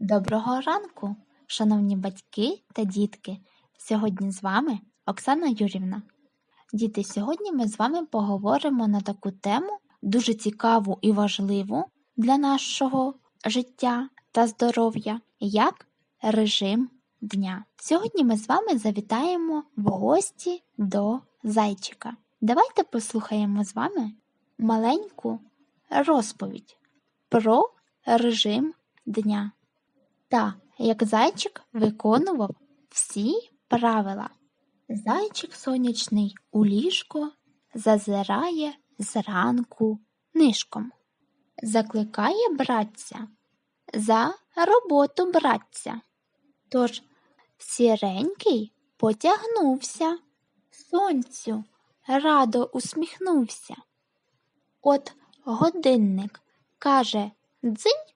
Доброго ранку, шановні батьки та дітки. Сьогодні з вами Оксана Юрівна. Діти, сьогодні ми з вами поговоримо на таку тему, дуже цікаву і важливу для нашого життя та здоров'я, як режим дня. Сьогодні ми з вами завітаємо в гості до зайчика. Давайте послухаємо з вами маленьку розповідь про режим дня та як зайчик виконував всі правила. Зайчик сонячний у ліжко зазирає зранку нишком. Закликає братця за роботу братця. Тож сіренький потягнувся, сонцю радо усміхнувся. От годинник каже дзинь,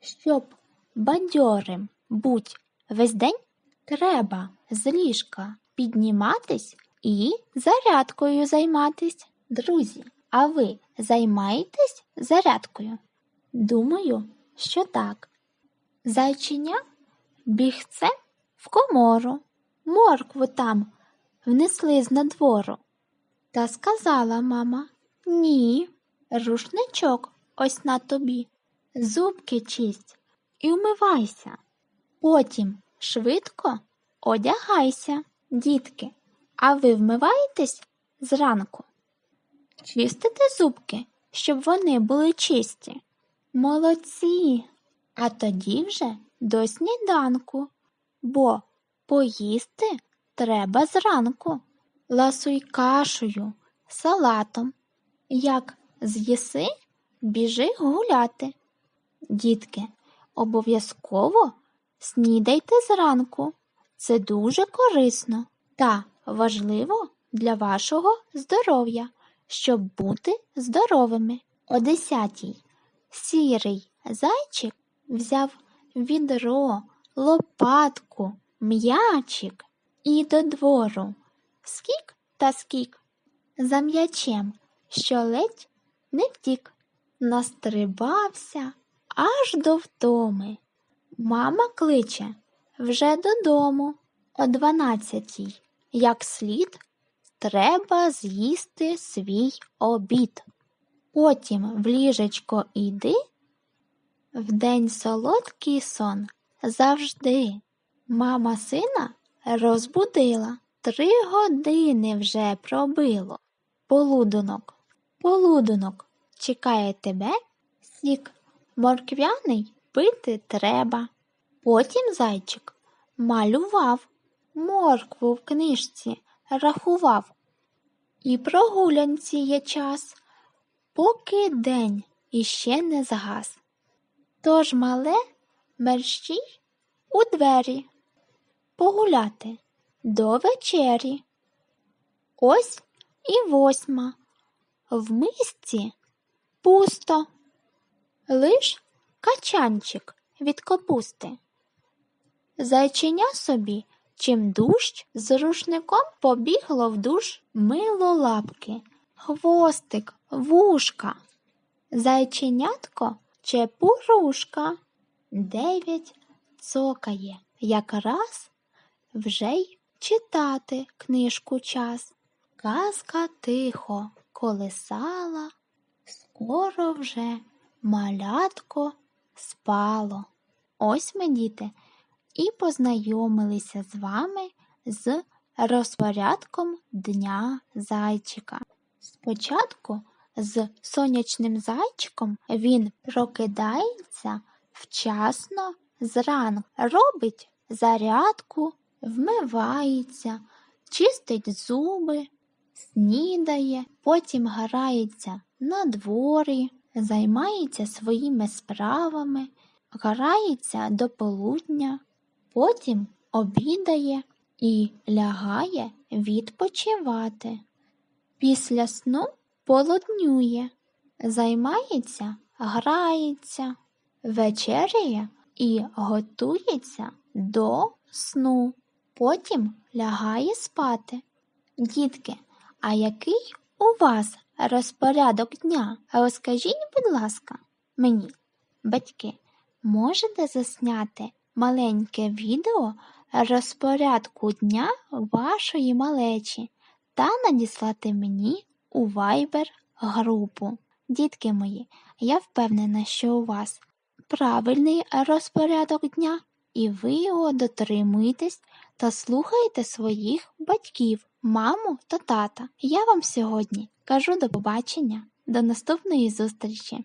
щоб бадьорим будь весь день треба з ліжка підніматись і зарядкою займатись. Друзі, а ви займаєтесь зарядкою? Думаю, що так. Зайчиня бігце в комору, моркву там внесли з надвору. Та сказала мама ні, рушничок ось на тобі, зубки чисть і вмивайся. Потім швидко одягайся, дітки. А ви вмиваєтесь зранку? Чистите зубки, щоб вони були чисті. Молодці. А тоді вже до сніданку, бо поїсти треба зранку, ласуй кашею, салатом. Як з'їси, біжи гуляти. Дітки, обов'язково снідайте зранку. Це дуже корисно та важливо для вашого здоров'я, щоб бути здоровими. О десятій сірий зайчик взяв відро, лопатку, м'ячик і до двору. Скік та скік за м'ячем, що ледь не втік, настрибався аж до втоми. Мама кличе вже додому о дванадцятій. Як слід, треба з'їсти свій обід. Потім в ліжечко йди, вдень солодкий сон завжди. Мама сина розбудила, три години вже пробило. Полудонок, полудонок, чекає тебе, сік морквяний пити треба. Потім зайчик малював, моркву в книжці рахував. І прогулянці є час, поки день іще не згас. Тож мале мерщій у двері погуляти до вечері. Ось і восьма. В мисці пусто, лиш качанчик від капусти. Зайчиня собі чим дужч з рушником побігло в душ мило лапки, хвостик, вушка. Зайченятко чепурушка, дев'ять цокає, якраз вже й читати книжку час. Казка тихо колесала, скоро вже малятко спало. Ось ми, діти, і познайомилися з вами з розпорядком Дня зайчика. Спочатку з сонячним зайчиком він прокидається вчасно зранку, робить зарядку, вмивається, чистить зуби, снідає, потім грається на дворі, займається своїми справами, грається до полудня, потім обідає і лягає відпочивати. Після сну полуднює, займається, грається, вечеряє і готується до сну, потім лягає спати. Дітки, а який у вас розпорядок дня? Розкажіть, будь ласка, мені, батьки, можете засняти маленьке відео розпорядку дня вашої малечі та надіслати мені у Viber групу. Дітки мої, я впевнена, що у вас правильний розпорядок дня, і ви його дотримуєтесь та слухаєте своїх батьків, маму та тата. Я вам сьогодні кажу до побачення, до наступної зустрічі!